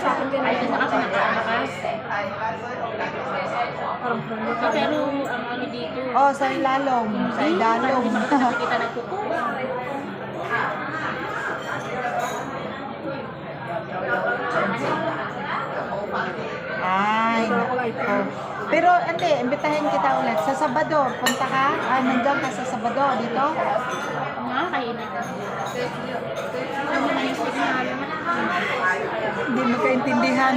sa akin din. Ay, kasi kasi nagkakakas. Parang ko. Pero ang ano dito, Oh, sa ilalong. Sa ilalong. Hindi pa nakikita ng kuko. Ay, nako. Pero hindi, imbitahin kita ulit. Sa Sabado, punta ka? Ah, nandiyan ka sa Sabado dito? Nga, kainan. Ano na yung signal? Hindi magkaintindihan.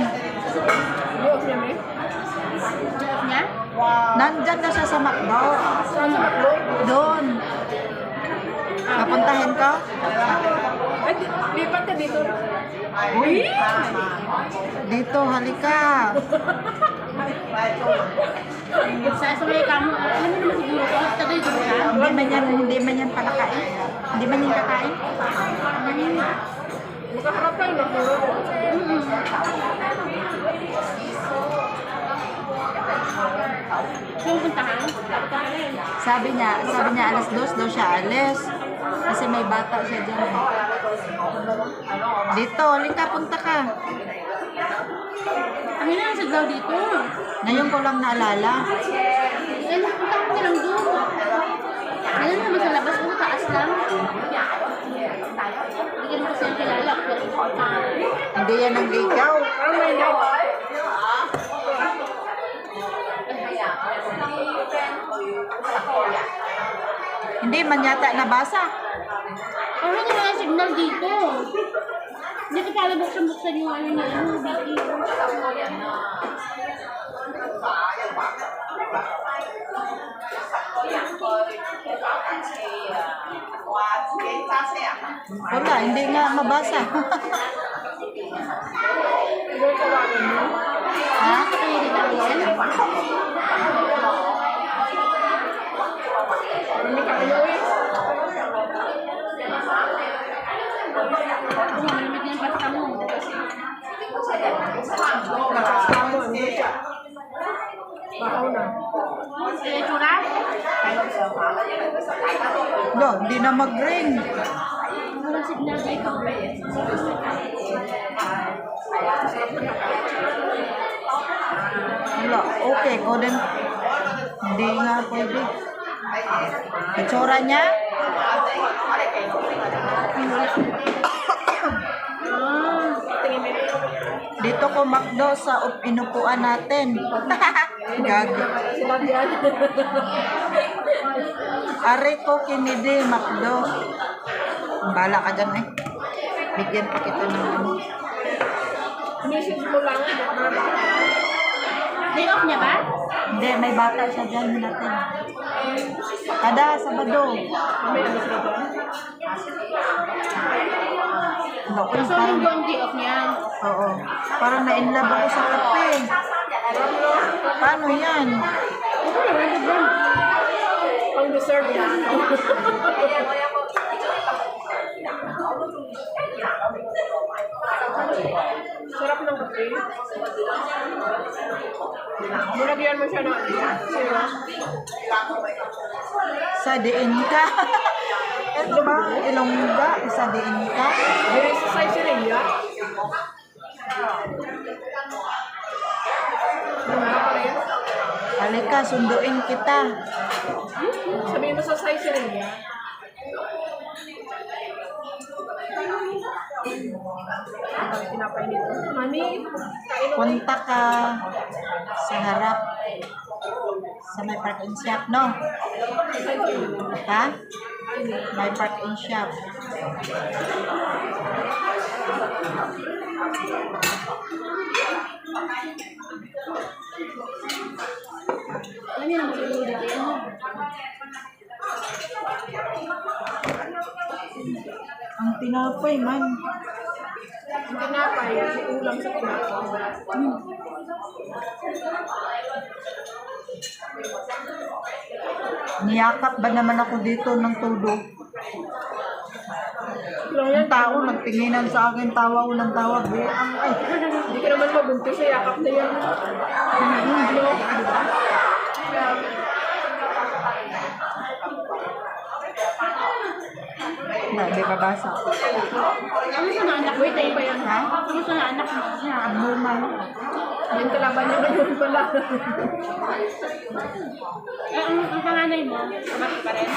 Diyos niya, may. Niya? Nandyan na siya sa Macdo. Saan sa Maklo? Doon. Napuntahin ko? Ay, lipat ka dito. Uy! Dito, halika. Sa sa may kamo, alam mo naman siguro ko, tagay ko ka. Hindi man yan, hindi man yan palakain. Hindi man yan kakain. Makaharap tayo, Maklo. Yung puntahan. Sabi niya, sabi niya alas dos daw siya alis. Kasi may bata siya dyan. Dito, halika, punta ka. Na lang siglaw dito. Ngayon ko lang naalala. Hindi yan ang ligaw. Hindi man yata nabasa. Hindi na signal dito. Hindi ko pala buksan-buksan yung ano na ano, Vicky. Wala, hindi nga mabasa. Doon sa wagon mo. ha? Sa kanya din ako yan. Hindi ka kayo eh. Kung malamig yung pasta mo. Nakasama, hindi siya. Bakaw na. Tsura? Do, hindi na mag-ring. Walang signal dito. Wala, okay ko din. Hindi nga pwede. Itsura niya? Dito ko makdo sa up- inupuan natin. Gag. Are ko kinidi makdo. Bala ka dyan eh. Bigyan pa kita ng ano. Message mo lang. day off niya ba? Hindi, may bata siya dyan natin. Kada Sabado. May ano sila dyan. So, ang day off niya. oo. Parang na-inlove ako sa kape. Paano yan? Pang dessert yan. Sarap ng kape. Nilagyan mo siya ng syrup. Sa diin ka. Ito ba? Ilongga? Sa diin ka? Diri sa size rin ya. Ano pala yan? Halika, sunduin kita. Sabihin mo sa size rin ya. Ang tinapay nito. Mami. Punta ka sa harap. Sa may park and shop, no? Ha? May park and shop. Alam niyo naman no? Ang tinapay man. Ang tinapay, ulam sa tinapay. Niyakap ba naman ako dito ng tulo? Ang tao nagtinginan sa akin, tawa ulang tawa. Buang ay. Hindi ka naman mabuntis sa yakap na yan. Ano? Na, di ba basa? Kamusta na anak mo? Wait, ayun pa yan. Ha? Kamusta na anak mo? Abnormal. Yung kalaban niya ngayon pala. Eh, ang, ang panganay mo, kapatid pa rin?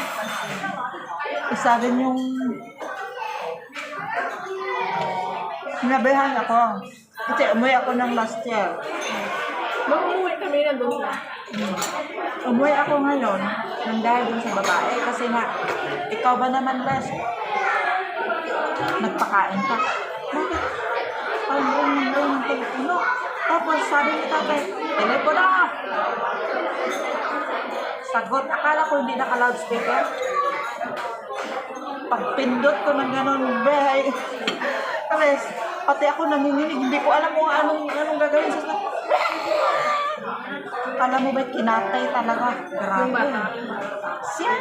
Isa rin yung sinabihan ako. Kasi umuwi ako ng last year. Nung umuwi kami, nandun siya. Umuwi ako ngayon nang dahil dun sa babae kasi nga, ikaw ba naman, Les? Nagpakain ka. Bakit? Ang buong ng buong ng telepono. Tapos sabi ni tatay, telepono! Sagot, akala ko hindi naka-loudspeaker. Pagpindot ko ng ganun, behay. Tapos, pati ako nanginginig, hindi ko alam kung anong, anong gagawin sa Kala mo ba kinatay talaga? Grabe. Siya!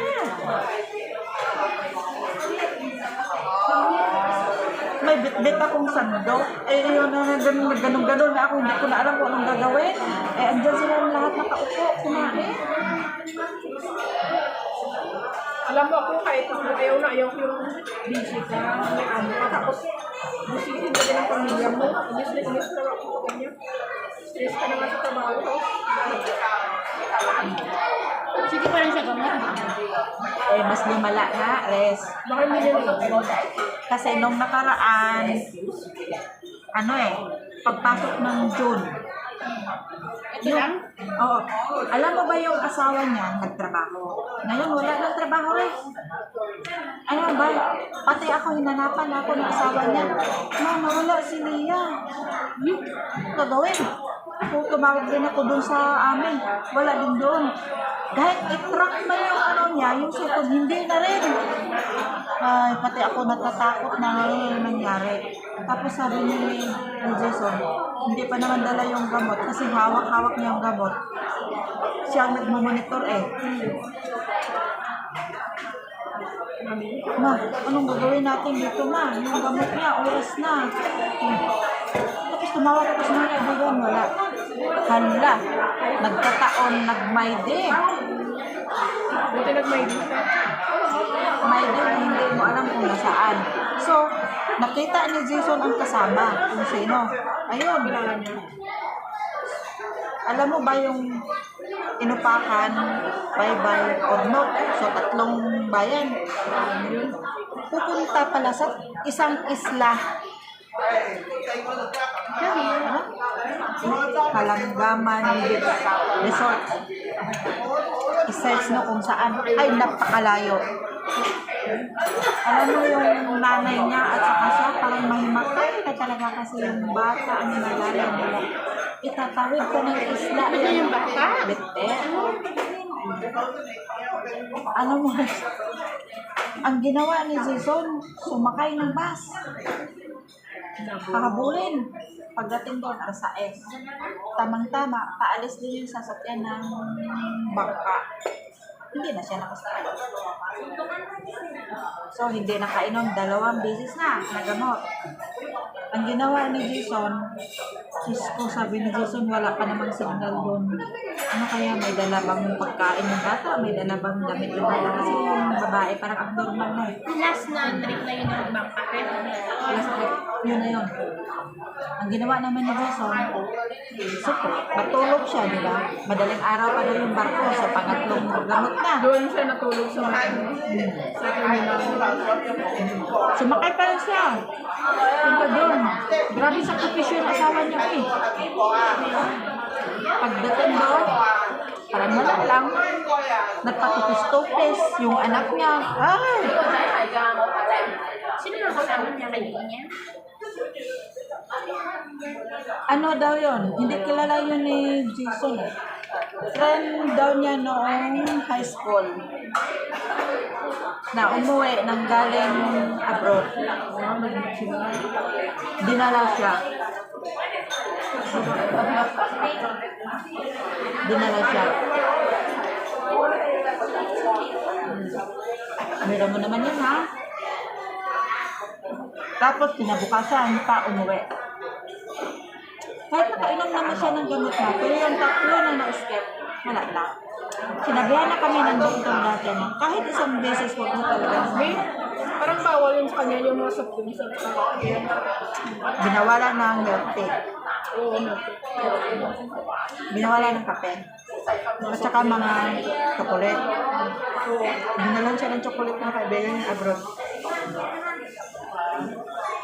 May bit-bit akong sando. Eh, yun na ganun, ganun, ganun na ako. Hindi ko na alam kung anong gagawin. Eh, andyan sila lahat nakaupo, kumain. Alam mo ako, kahit ayaw na ayaw yung busy ka, may ka, tapos busitin ka din ang pamilya mo. Inis na inis na ako sa kanya. Stress ka na nga sa trabaho. Sige pa rin siya gamot. Eh, mas lumala na, Res. Baka hindi nila Kasi nung nakaraan, ano eh, pagpasok ng June, Ito lang? Oo. Alam mo ba yung asawa niya nagtrabaho? Ngayon wala nang trabaho rin. Ano ba? Pati ako hinanapan ako ng asawa niya. Mama, wala si Lia. Hmm? Gagawin? Kung tumawag din ako dun sa amin, wala din doon. Kahit i-track na yung ano niya, yung sukod, hindi na rin. Ay, pati ako natatakot na ngayon nangyari. Tapos sabi ni, ni Jason, hindi pa naman dala yung gamot kasi hawak-hawak niya yung gamot. Siya ang nagmamonitor eh. Ma, anong gagawin natin dito ma? Yung gamot niya, oras na. Tapos tumawag ako sa mga kaibigan, wala. Hala, nagkataon, nagmayde. Buti nag-migrate ka. Mayde na hindi mo alam kung nasaan. So, nakita ni Jason ang kasama, kung sino. Ayun, alam mo ba yung inupakan, baybay, ornot, so tatlong bayan. Pupunta pala sa isang isla. Ano? Kalanggaman Resort. I-search mo kung saan. Ay, napakalayo. Alam mo yung nanay niya at saka siya parang mahimatay na talaga kasi yung bata ang nalala nila. Itatawid ko ng isla. Ito yung bata? Bete. Ano mo? Ang ginawa ni Jason, sumakay ng bus. Pahabulin. Pagdating doon, alas 6. Tamang-tama, paalis din yung sasakyan ng bangka. Hindi na siya nakasakay. So, hindi nakainom. Dalawang beses na na gamot. Ang ginawa ni Jason, Diyos ko, sabi ni Jason, wala pa namang signal doon. Ano kaya, may dala bang pagkain ng bata? May dala bang damit ng bata? Kasi yung babae, parang abnormal na eh. Last na trip na yun ng bank packet. Last trip, yun na yun. Ang ginawa naman ni Jason, super, matulog siya, di ba? Madaling araw pa daw yung barko sa pangatlong gamot na. Doon siya natulog sa mga sa. Sumakay pa rin siya. Punta doon. Grabe sa sakripisyo ng asawa niya eh. Pagdating doon, parang wala lang. Nagpatupis-tupis yung anak niya. Ay! Sino yung kasama niya kaibigan niya? Ano daw yon? Hindi kilala yun ni Jason eh. Friend daw niya noong high school na umuwi nang galing abroad. Dinala siya. Dinala siya. Mira mo naman yun ha. Tapos kinabukasan pa umuwi. Kahit nakainom naman siya ng gamot na, pero yung tatlo na na-escape, wala lang. Sinabihan na kami ng doktor dati na kahit isang beses huwag mo talaga May, Parang bawal yun sa kanya yung mga soft drinks at yun. Binawala ng milk tea. Oo. Binawala ng kape. At saka mga chocolate. Binalan siya ng chocolate ng kaibigan abroad.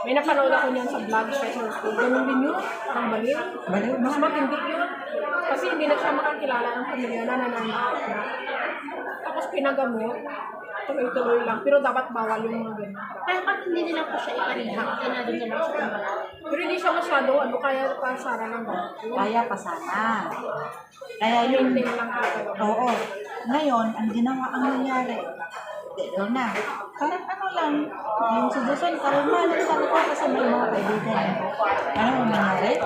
May napanood ako niyan sa vlog sa Circle. Ganun din yun. Parang baliw. Baliw? Mas matindi yun. Kasi hindi na siya makakilala ng pamilya na nananakit na. Tapos pinagamot. Tuloy-tuloy lang. Pero dapat bawal yung mga ganun. Kaya bakit hindi nila po siya iparehab? Kaya na doon na lang siya kumala. Pero hindi siya masyado, ano, kaya pa Sara ng ganun. Kaya pa sana. Kaya yun, Maintain lang oo. Ngayon, ang ginawa, ang nangyari, Dito na. Parang ano lang, yung si Jason, kalma lang sabi ko kasi may mga kaibigan. Ano ang nangyari?